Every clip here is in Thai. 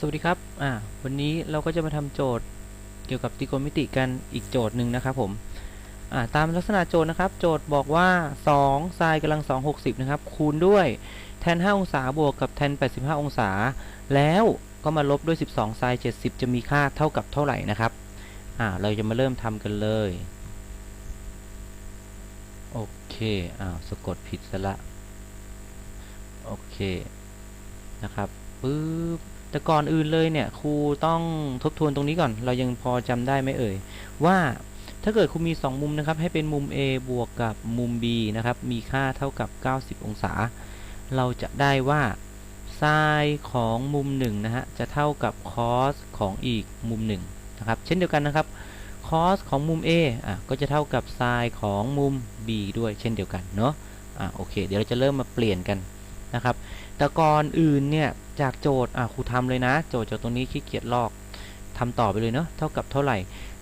สวัสดีครับ อ่า วันนี้เราก็จะมาทำโจทย์เกี่ยวกับตรีโกณมิติกันอีกโจทย์หนึ่งนะครับผม อ่า ตามลักษณะโจทย์นะครับ โจทย์บอกว่า2ไซน์กำลัง 2 60 นะครับ คูณด้วยแทน 5 องศา บวกกับแทน 85 องศา แล้วก็มาลบด้วย 12ไซน์70 จะมีค่าเท่ากับเท่าไหร่นะครับ อ่า เราจะมาเริ่มทำกันเลย โอเค อ้าว สะกดผิดซะละ โอเค นะครับ ปึ๊บ แต่ก่อนอื่นเลยเนี่ยครูต้องทบทวนตรงนี้ก่อน เรายังพอจำได้ไหมเอ่ย ว่าถ้าเกิดครูมี 2 มุมนะครับ ให้เป็นมุม A บวกกับมุม B นะครับ มีค่าเท่ากับ 90 องศา เราจะได้ว่าไซน์ของมุม1นะฮะ จะเท่ากับคอสของอีกมุม1นะครับ เช่นเดียวกันนะครับคอสของมุม A อะก็จะเท่ากับไซน์ของมุม B ด้วยเช่นเดียวกันเนาะอะโอเค เดี๋ยวเราจะเริ่มมาเปลี่ยนกัน นะครับ แต่ก่อนอื่นเนี่ยจากโจทย์อะครูทำเลยนะ โจทย์จากตรงนี้ขี้เกียจลอกทำต่อไปเลยเนาะเท่ากับเท่าไหร่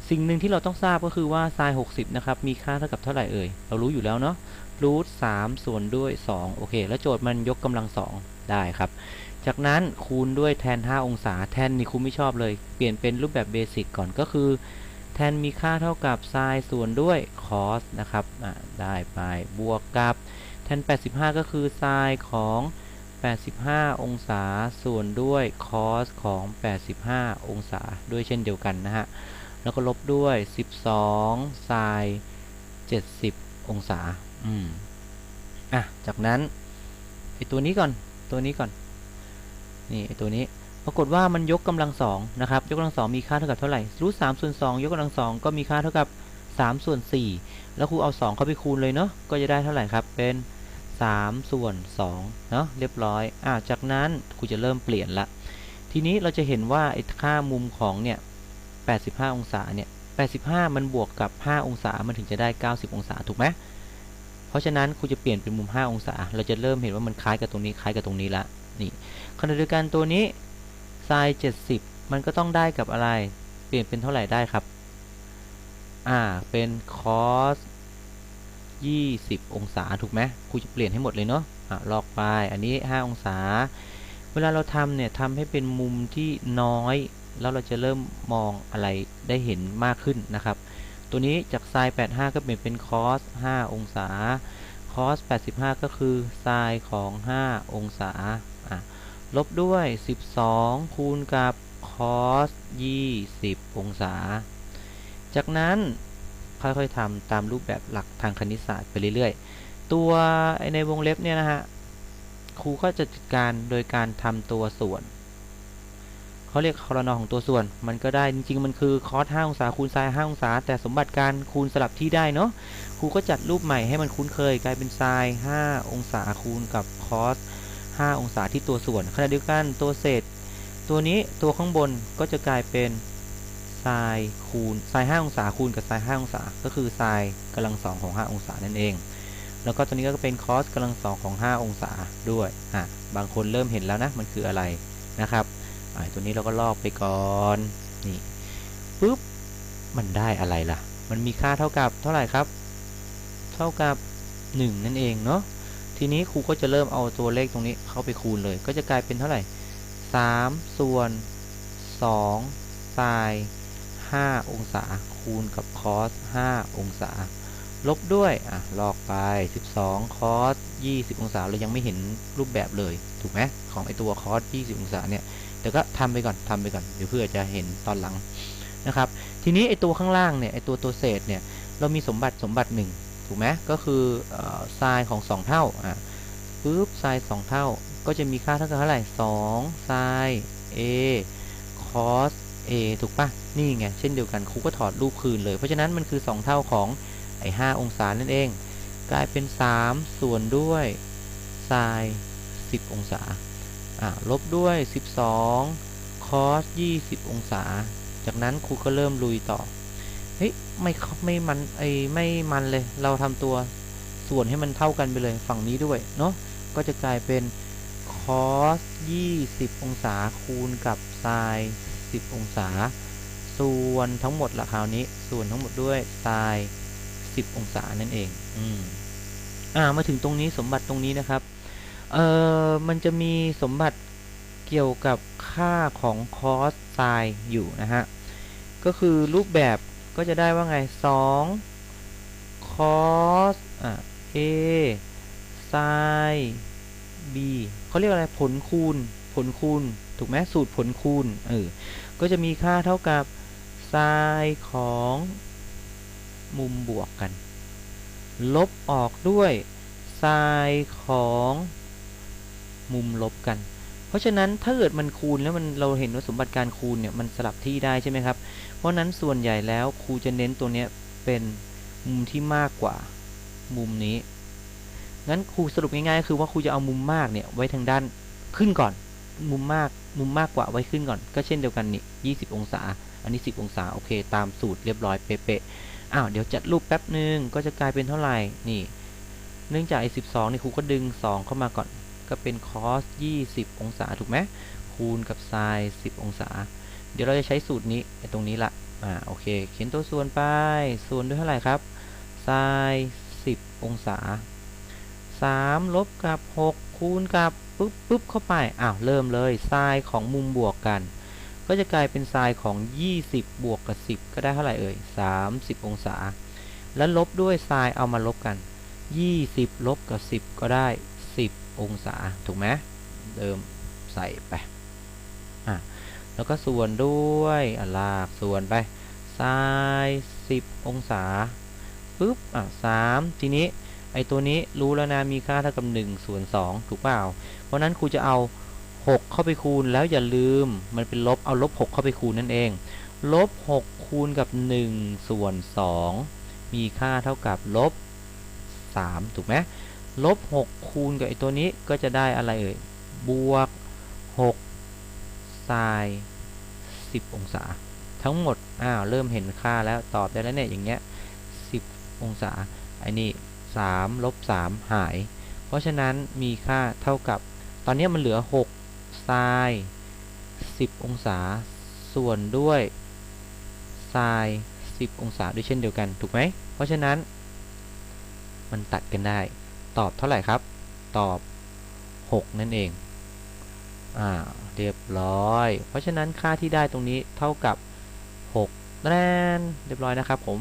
สิ่งหนึ่งที่เราต้องทราบก็คือว่าไซน์60นะครับมีค่าเท่ากับเท่าไหร่เอ่ยเรารู้อยู่แล้วเนาะรูท3ส่วนด้วย2โอเค แล้วโจทย์มันยกกำลัง2ได้ครับ จากนั้นคูณด้วยแทน 5 องศาแทนนี่ครูไม่ชอบเลย เปลี่ยนเป็นรูปแบบเบสิกก่อนก็คือแทนมีค่าเท่ากับไซน์ส่วนด้วยคอสนะครับอะได้ไปบวกกับ แทน 85 ก็คือไซน์ของ 85 องศาส่วนด้วยคอสของ 85 องศาด้วยเช่นเดียวกันนะฮะ แล้วก็ลบด้วย 12ไซน์70 องศา อืม อะ จากนั้นไอตัวนี้ก่อน ตัวนี้ก่อน นี่ไอตัวนี้ ปรากฏว่ามันยกกำลังสองนะครับ ยกกำลังสองมีค่าเท่ากับเท่าไหร่ รูทสามส่วนสองยกกำลังสองก็มีค่าเท่ากับ3ส่วน4แล้วครูเอา 2 เข้าไปคูณเลยเนาะ ก็จะได้เท่าไหร่ครับ เป็น 3 ส่วน2เนาะเรียบร้อยอ่าจากนั้นครูจะเริ่มเปลี่ยนละ ทีนี้เราจะเห็นว่าไอ้ค่ามุมของเนี่ย85 องศาเนี่ย85 มันบวกกับ 5 องศามันถึงจะได้ 90 องศาถูกไหมเพราะฉะนั้นครูจะเปลี่ยนเป็นมุม 5 องศา เราจะเริ่มเห็นว่ามันคล้ายกับตรงนี้คล้ายกับตรงนี้ละนี่ขณะเดียวกันตัวนี้ไซน์70 มันก็ต้องได้กับอะไร เปลี่ยนเป็นเท่าไหร่ได้ครับอ่าเป็นคอส 20 องศาถูกไหมครูจะเปลี่ยนให้หมดเลยเนาะอะลอกไปอันนี้ 5 องศา เวลาเราทำเนี่ยทำให้เป็นมุมที่น้อย แล้วเราจะเริ่มมองอะไรได้เห็นมากขึ้นนะครับ ตัวนี้จากไซน์85 ก็เปลี่ยนเป็นคอส 5 องศาคอส 85 ก็คือไซน์ของ 5 องศาอะลบด้วย 12 คูณกับคอส 20 องศา จากนั้น ค่อยๆทำตามรูปแบบหลักทางคณิตศาสตร์ไปเรื่อยๆ ตัวในวงเล็บเนี่ยนะฮะครูก็จะจัดการโดยการทำตัวส่วนเขาเรียกคอรนอของตัวส่วน มันก็ได้จริงๆ มันคือคอส5องศาคูณไซน์5องศา แต่สมบัติการคูณสลับที่ได้เนาะครูก็จัดรูปใหม่ให้มันคุ้นเคย กลายเป็นไซน์5องศาคูณกับคอส5องศาที่ตัวส่วนขณะเดียวกันตัวเศษ ตัวนี้ตัวข้างบนก็จะกลายเป็น ไซน์คูณไซน์5องศาคูณกับไซน์5องศา ก็คือไซน์กำลังสองของ 5 องศานั่นเอง แล้วก็ตัวนี้ก็เป็นคอสกำลังสองของ 5 องศาด้วยอะบางคนเริ่มเห็นแล้วนะมันคืออะไรนะครับอะตัวนี้เราก็ลอกไปก่อนนี่ปุ๊บมันได้อะไรล่ะ มันมีค่าเท่ากับเท่าไหร่ครับ เท่ากับ 1 นั่นเองเนาะทีนี้ครูก็จะเริ่มเอาตัวเลขตรงนี้เข้าไปคูณเลย ก็จะกลายเป็นเท่าไหร่3ส่วน2ไซ 5 องศา คูณกับคอส 5 องศา ลบด้วย อะ ลอกไป 12 คอส 20 องศา เรายังไม่เห็นรูปแบบเลย ถูกไหมของไอตัวคอส 20 องศาเนี่ย แต่ก็ทำไปก่อนทำไปก่อน เดี๋ยวเพื่อจะเห็นตอนหลังนะครับ ทีนี้ไอตัวข้างล่างเนี่ย ไอตัวตัวเศษเนี่ย เรามีสมบัติสมบัติหนึ่งถูกไหมก็คือไซน์ของ 2 เท่า อะปุ๊บไซน์2เท่า ก็จะมีค่าเท่ากับเท่าไหร่2ไซน์ a cos a ถูกปะ นี่ไงเช่นเดียวกันครูก็ถอดรูปคืนเลย เพราะฉะนั้นมันคือ 2 เท่าของไอ้5องศานั่นเอง กลายเป็น 3 ส่วนด้วยไซน์10 องศาอะลบด้วย 12 cos 20 องศา จากนั้นครูก็เริ่มลุยต่อเฮ้ยไม่ไม่มันไอไม่มันเลย เราทำตัวส่วนให้มันเท่ากันไปเลยฝั่งนี้ด้วยเนาะก็จะกลายเป็น cos 20 องศาคูณกับ sin 10 องศา ส่วนทั้งหมดละคราวนี้ ส่วนทั้งหมดด้วย sin 10 องศานั่นเอง อืมอ่า มาถึงตรงนี้สมบัติตรงนี้นะครับ เอ่อ มันจะมีสมบัติเกี่ยวกับค่าของ cos sin อยู่นะฮะ ก็คือรูปแบบก็จะได้ว่าไง 2 cos อะ a sin b เขาเรียกอะไรผลคูณ ผลคูณ ถูกไหมสูตรผลคูณ เออ ก็จะมีค่าเท่ากับ sin ของมุมบวกกัน ลบออกด้วย sin ของมุมลบกัน เพราะฉะนั้นถ้าเกิดมันคูณแล้วมันเราเห็นว่าสมบัติการคูณเนี่ยมันสลับที่ได้ใช่ไหมครับ เพราะฉะนั้นส่วนใหญ่แล้วครูจะเน้นตัวเนี้ยเป็นมุมที่มากกว่ามุมนี้ งั้นครูสรุปง่ายๆคือว่าครูจะเอามุมมากเนี่ยไว้ทางด้านขึ้นก่อน มุมมากมุมมากกว่าไว้ขึ้นก่อน ก็เช่นเดียวกันนี่20 องศา อันนี้ 10 องศา โอเค ตามสูตรเรียบร้อยเป๊ะๆอ้าว เดี๋ยวจัดรูปแป๊บหนึ่งก็จะกลายเป็นเท่าไหร่ นี่ เนื่องจากไอ้12นี่ครูก็ดึง 2 เข้ามาก่อน ก็เป็น cos 20 องศา ถูกไหม คูณกับ sin 10 องศา เดี๋ยวเราจะใช้สูตรนี้ไอ้ตรงนี้ละ อ่า โอเค เขียนตัวส่วนไป ส่วนด้วยเท่าไหร่ครับ sin 10 องศา 3 ลบกับ 6 คูณกับปุ๊บปุ๊บเข้าไป อ้าว เริ่มเลย sin ของมุมบวกกัน ก็จะกลายเป็น sin ของ 20 บวกกับ 10 ก็ได้เท่าไหร่เอ่ย 30 องศา แล้วลบด้วย sin เอามาลบกัน 20 ลบกับ 10 ก็ได้ 10 องศา ถูกไหมเริ่มใส่ไป อะ แล้วก็ส่วนด้วยอะลากส่วนไป sin 10 องศาปุ๊บ อะ 3 ทีนี้ ไอตัวนี้รู้แล้วนะ มีค่าเท่ากับ 1 ส่วน 2 ถูกเปล่า เพราะนั้นครูจะเอา 6 เข้าไปคูณแล้วอย่าลืมมันเป็นลบเอาลบ 6 เข้าไปคูณนั่นเองลบ 6 คูณกับ 1 ส่วน 2 มีค่าเท่ากับลบ 3 ถูกไหมลบ 6 คูณกับไอตัวนี้ก็จะได้อะไรเอ่ย บวก6 sin 10 องศา ทั้งหมด อ้าว เริ่มเห็นค่าแล้วตอบได้แล้วเนี่ยอย่างเงี้ย 10 องศาไอ้นี่ 3 ลบ 3 หาย เพราะฉะนั้นมีค่าเท่ากับ ตอนนี้มันเหลือ 6 sin 10 องศา ส่วนด้วย sin 10 องศาด้วยเช่นเดียวกันถูกไหม เพราะฉะนั้น มันตัดกันได้ ตอบเท่าไหร่ครับ ตอบ 6 นั่นเอง อ่า เรียบร้อย เพราะฉะนั้นค่าที่ได้ตรงนี้เท่ากับ6แนนเรียบร้อยนะครับผม